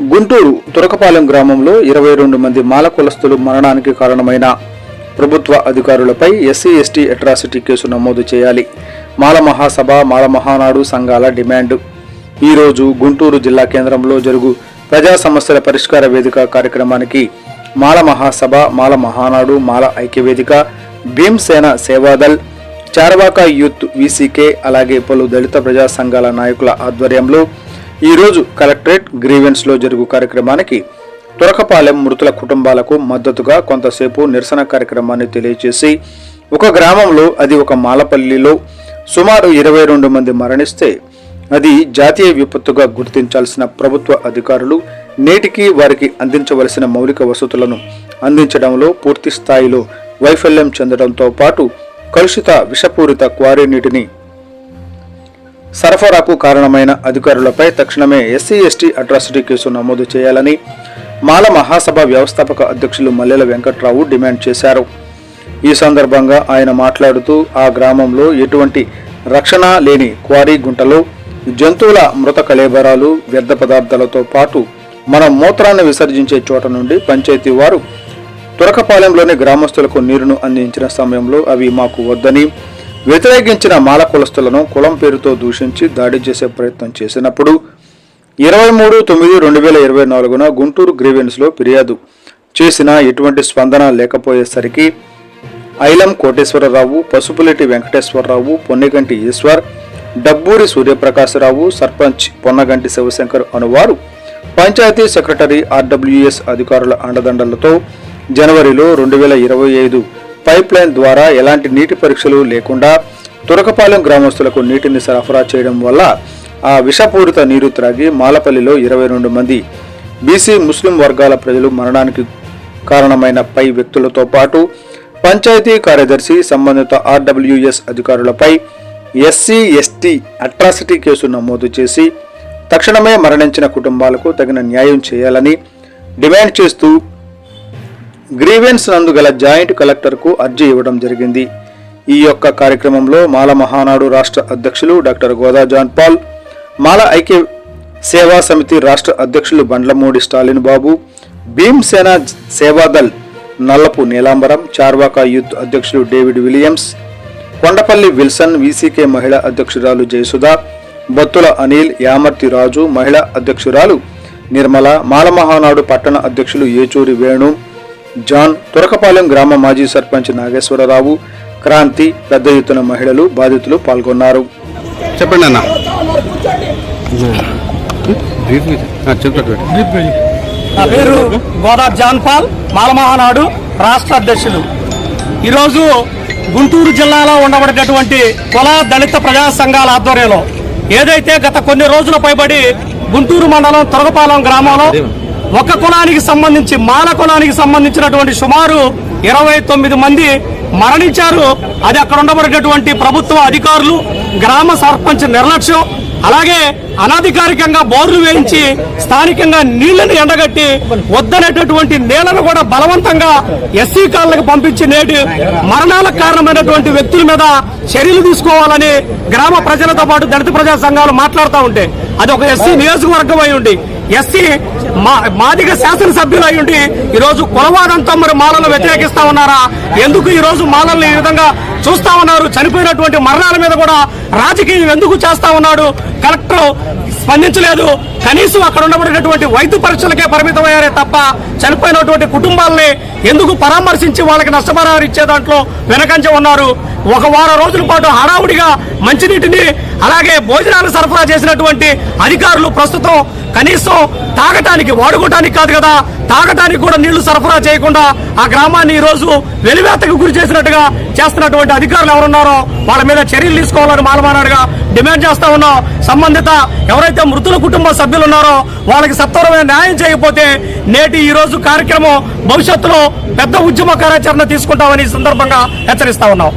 గుంటూరు తురకపాలెం గ్రామంలో ఇరవై రెండు మంది మాల కులస్తులు మరణానికి కారణమైన ప్రభుత్వ అధికారులపై ఎస్సీ ఎస్టీ అట్రాసిటీ కేసు నమోదు చేయాలి. మాల మహాసభ మాల మహానాడు సంఘాల డిమాండ్. ఈరోజు గుంటూరు జిల్లా కేంద్రంలో జరుగు ప్రజా సమస్యల పరిష్కార వేదిక కార్యక్రమానికి మాల మహాసభ మాల మహానాడు మాల ఐక్యవేదిక భీమ్సేన సేవాదల్ చార్వాక యూత్ వీసీకే అలాగే పలు దళిత ప్రజా సంఘాల నాయకుల ఆధ్వర్యంలో ఈరోజు కలెక్టరేట్ గ్రీవెన్స్లో జరుగు కార్యక్రమానికి తురకపాలెం మృతుల కుటుంబాలకు మద్దతుగా కొంతసేపు నిరసన కార్యక్రమాన్ని తెలియజేసి ఒక గ్రామంలో అది ఒక మాలపల్లిలో సుమారు ఇరవై రెండు మంది మరణిస్తే అది జాతీయ విపత్తుగా గుర్తించాల్సిన ప్రభుత్వ అధికారులు నేటికి వారికి అందించవలసిన మౌలిక వసతులను అందించడంలో పూర్తి స్థాయిలో వైఫల్యం చెందడంతో పాటు కలుషిత విషపూరిత క్వారీ నీటిని సరఫరాకు కారణమైన అధికారులపై తక్షణమే ఎస్సీ ఎస్టీ అట్రాసిటీ కేసు నమోదు చేయాలని మాల మహాసభ వ్యవస్థాపక అధ్యక్షులు మల్లెల వెంకట్రావు డిమాండ్ చేశారు. ఈ సందర్భంగా ఆయన మాట్లాడుతూ ఆ గ్రామంలో ఎటువంటి రక్షణ లేని క్వారీ గుంటలో జంతువుల మృత కళేబరాలు వ్యర్థ పదార్థాలతో పాటు మనం మూత్రాన్ని విసర్జించే చోట నుండి పంచాయతీ వారు తురకపాలెంలోని గ్రామస్తులకు నీరును అందించిన సమయంలో అవి మాకు వద్దని వ్యతిరేకించిన మాల కులస్తులను కులం పేరుతో దూషించి దాడి చేసే ప్రయత్నం చేసినప్పుడు ఇరవై మూడు తొమ్మిది రెండు వేల ఇరవై నాలుగున గుంటూరు గ్రీవెన్స్లో ఫిర్యాదు చేసిన ఎటువంటి స్పందన లేకపోయేసరికి ఐలం కోటేశ్వరరావు పసుపులేటి వెంకటేశ్వరరావు పొన్నిగంటి ఈశ్వర్ డబ్బూరి సూర్యప్రకాశరావు సర్పంచ్ పొన్నగంటి శివశంకర్ అనువారు పంచాయతీ సెక్రటరీ ఆర్డబ్ల్యూఎస్ అధికారుల అండదండలతో జనవరిలో రెండు వేల ఇరవై ఐదు పైప్ లైన్ ద్వారా ఎలాంటి నీటి పరీక్షలు లేకుండా తురకపాలెం గ్రామస్తులకు నీటిని సరఫరా చేయడం వల్ల ఆ విషపూరిత నీరు త్రాగి మాలపల్లిలో ఇరవై రెండు మంది బీసీ ముస్లిం వర్గాల ప్రజలు మరణానికి కారణమైన పై వ్యక్తులతో పాటు పంచాయతీ కార్యదర్శి సంబంధిత ఆర్డబ్ల్యూఎస్ అధికారులపై ఎస్సీ ఎస్టీ అట్రాసిటీ కేసు నమోదు చేసి తక్షణమే మరణించిన కుటుంబాలకు తగిన న్యాయం చేయాలని డిమాండ్ చేస్తూ గ్రీవెన్స్ నందు గల జాయింట్ కలెక్టర్కు అర్జీ ఇవ్వడం జరిగింది. ఈ యొక్క కార్యక్రమంలో మాల మహానాడు రాష్ట్ర అధ్యక్షులు doctor Goda John Paul Mala ఐక్య సేవా సమితి రాష్ట్ర అధ్యక్షులు బండ్లమూడి స్టాలిన్ బాబు భీమ్సేన సేవాదల్ నల్లపు నీలాంబరం చార్వాక యూత్ అధ్యక్షులు David Williams Kondapalli Wilson VCK మహిళా అధ్యక్షురాలు జయసుధ బత్తుల అనిల్ యామర్తి రాజు మహిళా అధ్యక్షురాలు నిర్మల మాలమహానాడు పట్టణ అధ్యక్షులు ఏచూరి వేణు జాన్ తురకపాలెం గ్రామ మాజీ సర్పంచ్ నాగేశ్వరరావు క్రాంతి పెద్ద ఎత్తున మహిళలు బాధితులు పాల్గొన్నారు. చెప్పండి అన్న. నా పేరు గోదా జాన్ పాల్ మాలమహానాడు రాష్ట్ర అధ్యక్షులు. ఈరోజు గుంటూరు జిల్లాలో ఉండబడేటటువంటి కుల దళిత ప్రజా సంఘాల ఆధ్వర్యంలో ఏదైతే గత కొన్ని రోజుల పైబడి గుంటూరు మండలం తొరగపాలెం గ్రామంలో ఒక కులానికి సంబంధించి మాల కులానికి సంబంధించినటువంటి సుమారు ఇరవై తొమ్మిది మంది మరణించారు. అది అక్కడ ఉండబడేటటువంటి ప్రభుత్వ అధికారులు గ్రామ సర్పంచ్ నిర్లక్ష్యం అలాగే అనధికారికంగా బోర్లు వేయించి స్థానికంగా నీళ్ళను ఎండగట్టి వద్దనేటటువంటి నీళ్ళను కూడా బలవంతంగా ఎస్సీ కాళ్ళకు పంపించి నేటి మరణాలకు కారణమైనటువంటి వ్యక్తుల మీద చర్యలు తీసుకోవాలని గ్రామ ప్రజలతో పాటు దళిత ప్రజా సంఘాలు మాట్లాడుతూ ఉంటే అది ఒక ఎస్సీ నియోజకవర్గం అయి ఉండి ఎస్సీ మా మాదిగ శాసనసభ్యులు అయి ఉండి ఈరోజు కులవాదంతో మరి మాలను వ్యతిరేకిస్తా ఉన్నారా? ఎందుకు ఈరోజు మాలల్ని ఈ విధంగా చూస్తా ఉన్నారు? చనిపోయినటువంటి మరణాల మీద కూడా రాజకీయం ఎందుకు చేస్తా ఉన్నాడు? కలెక్టర్ స్పందించలేదు. కనీసం అక్కడ ఉండబడినటువంటి వైద్య పరీక్షలకే పరిమితమయ్యారే తప్ప చనిపోయినటువంటి కుటుంబాలని ఎందుకు పరామర్శించి వాళ్ళకి నష్టపరిహారం ఇచ్చే దాంట్లో వెనకంజ ఉన్నారు? ఒక వారం రోజుల పాటు హడావుడిగా మంచినీటిని అలాగే భోజనాలు సరఫరా చేసినటువంటి అధికారులు ప్రస్తుతం కనీసం తాగటానికి వాడుకోవటానికి కాదు కదా తాగటానికి కూడా నీళ్ళు సరఫరా చేయకుండా ఆ గ్రామాన్ని ఈ రోజు వెలివేతకు గురి చేసినట్టుగా చేస్తున్నటువంటి అధికారులు ఎవరున్నారో వాళ్ళ మీద చర్యలు తీసుకోవాలని మాలమానాడుగా డిమాండ్ చేస్తా ఉన్నాం. సంబంధిత ఎవరైతే మృతుల కుటుంబ సభ్యులు ఉన్నారో వాళ్ళకి సత్వరమైన న్యాయం చేయకపోతే నేటి ఈ రోజు కార్యక్రమం భవిష్యత్తులో పెద్ద ఉద్యమ కార్యాచరణ తీసుకుంటామని సందర్భంగా హెచ్చరిస్తా ఉన్నాం.